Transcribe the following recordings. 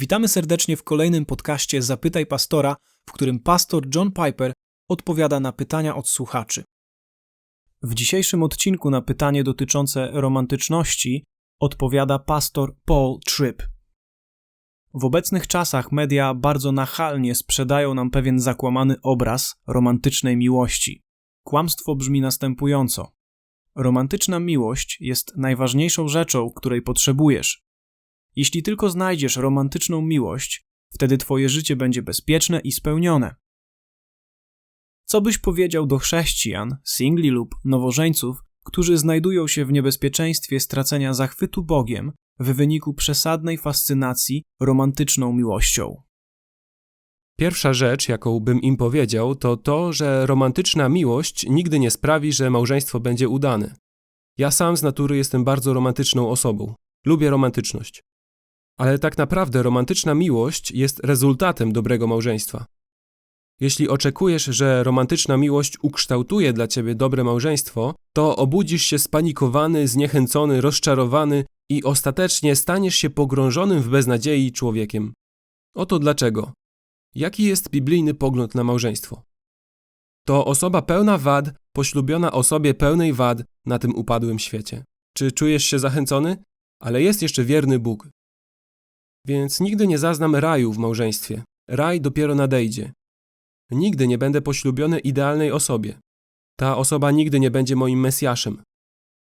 Witamy serdecznie w kolejnym podcaście Zapytaj Pastora, w którym pastor John Piper odpowiada na pytania od słuchaczy. W dzisiejszym odcinku na pytanie dotyczące romantyczności odpowiada pastor Paul Tripp. W obecnych czasach media bardzo nachalnie sprzedają nam pewien zakłamany obraz romantycznej miłości. Kłamstwo brzmi następująco: Romantyczna miłość jest najważniejszą rzeczą, której potrzebujesz. Jeśli tylko znajdziesz romantyczną miłość, wtedy twoje życie będzie bezpieczne i spełnione. Co byś powiedział do chrześcijan, singli lub nowożeńców, którzy znajdują się w niebezpieczeństwie stracenia zachwytu Bogiem w wyniku przesadnej fascynacji romantyczną miłością? Pierwsza rzecz, jaką bym im powiedział, to to, że romantyczna miłość nigdy nie sprawi, że małżeństwo będzie udane. Ja sam z natury jestem bardzo romantyczną osobą. Lubię romantyczność. Ale tak naprawdę romantyczna miłość jest rezultatem dobrego małżeństwa. Jeśli oczekujesz, że romantyczna miłość ukształtuje dla ciebie dobre małżeństwo, to obudzisz się spanikowany, zniechęcony, rozczarowany i ostatecznie staniesz się pogrążonym w beznadziei człowiekiem. Oto dlaczego. Jaki jest biblijny pogląd na małżeństwo? To osoba pełna wad, poślubiona osobie pełnej wad na tym upadłym świecie. Czy czujesz się zachęcony? Ale jest jeszcze wierny Bóg. Więc nigdy nie zaznam raju w małżeństwie. Raj dopiero nadejdzie. Nigdy nie będę poślubiony idealnej osobie. Ta osoba nigdy nie będzie moim Mesjaszem.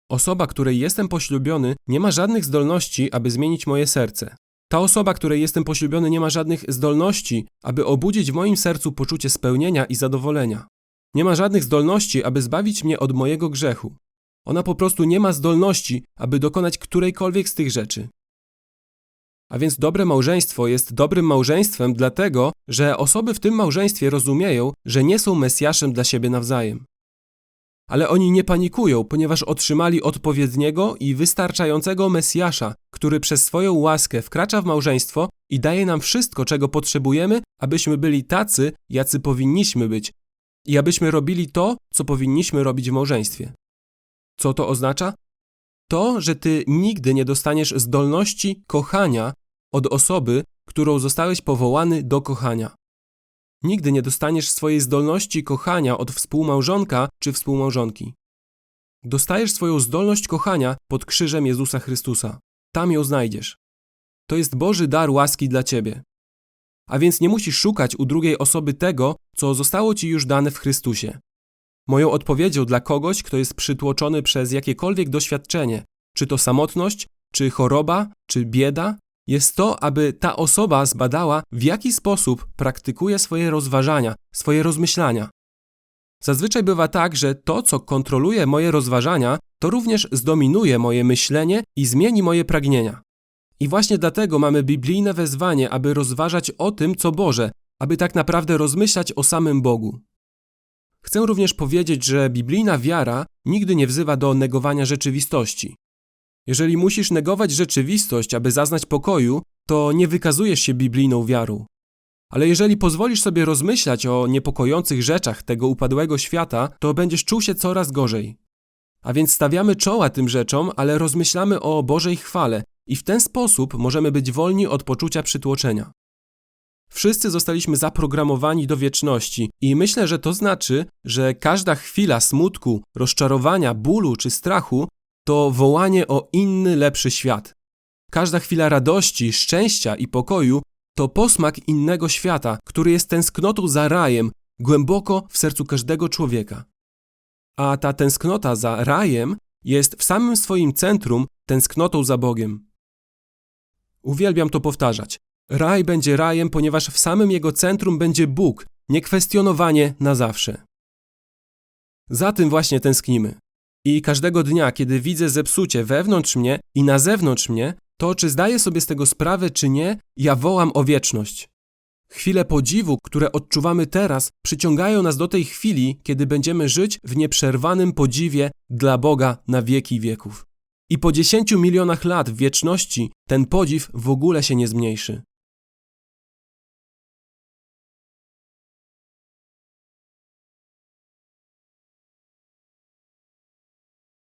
Osoba, której jestem poślubiony, nie ma żadnych zdolności, aby zmienić moje serce. Ta osoba, której jestem poślubiony, nie ma żadnych zdolności, aby obudzić w moim sercu poczucie spełnienia i zadowolenia. Nie ma żadnych zdolności, aby zbawić mnie od mojego grzechu. Ona po prostu nie ma zdolności, aby dokonać którejkolwiek z tych rzeczy. A więc dobre małżeństwo jest dobrym małżeństwem dlatego, że osoby w tym małżeństwie rozumieją, że nie są Mesjaszem dla siebie nawzajem. Ale oni nie panikują, ponieważ otrzymali odpowiedniego i wystarczającego Mesjasza, który przez swoją łaskę wkracza w małżeństwo i daje nam wszystko, czego potrzebujemy, abyśmy byli tacy, jacy powinniśmy być, i abyśmy robili to, co powinniśmy robić w małżeństwie. Co to oznacza? To, że ty nigdy nie dostaniesz zdolności kochania od osoby, którą zostałeś powołany do kochania. Nigdy nie dostaniesz swojej zdolności kochania od współmałżonka czy współmałżonki. Dostajesz swoją zdolność kochania pod krzyżem Jezusa Chrystusa. Tam ją znajdziesz. To jest Boży dar łaski dla ciebie. A więc nie musisz szukać u drugiej osoby tego, co zostało ci już dane w Chrystusie. Moją odpowiedzią dla kogoś, kto jest przytłoczony przez jakiekolwiek doświadczenie, czy to samotność, czy choroba, czy bieda, jest to, aby ta osoba zbadała, w jaki sposób praktykuje swoje rozważania, swoje rozmyślania. Zazwyczaj bywa tak, że to, co kontroluje moje rozważania, to również zdominuje moje myślenie i zmieni moje pragnienia. I właśnie dlatego mamy biblijne wezwanie, aby rozważać o tym, co Boże, aby tak naprawdę rozmyślać o samym Bogu. Chcę również powiedzieć, że biblijna wiara nigdy nie wzywa do negowania rzeczywistości. Jeżeli musisz negować rzeczywistość, aby zaznać pokoju, to nie wykazujesz się biblijną wiarą. Ale jeżeli pozwolisz sobie rozmyślać o niepokojących rzeczach tego upadłego świata, to będziesz czuł się coraz gorzej. A więc stawiamy czoła tym rzeczom, ale rozmyślamy o Bożej chwale i w ten sposób możemy być wolni od poczucia przytłoczenia. Wszyscy zostaliśmy zaprogramowani do wieczności i myślę, że to znaczy, że każda chwila smutku, rozczarowania, bólu czy strachu to wołanie o inny, lepszy świat. Każda chwila radości, szczęścia i pokoju to posmak innego świata, który jest tęsknotą za rajem głęboko w sercu każdego człowieka. A ta tęsknota za rajem jest w samym swoim centrum tęsknotą za Bogiem. Uwielbiam to powtarzać. Raj będzie rajem, ponieważ w samym jego centrum będzie Bóg, niekwestionowanie na zawsze. Za tym właśnie tęsknimy. I każdego dnia, kiedy widzę zepsucie wewnątrz mnie i na zewnątrz mnie, to czy zdaję sobie z tego sprawę, czy nie, ja wołam o wieczność. Chwile podziwu, które odczuwamy teraz, przyciągają nas do tej chwili, kiedy będziemy żyć w nieprzerwanym podziwie dla Boga na wieki wieków. I po dziesięciu milionach lat w wieczności ten podziw w ogóle się nie zmniejszy.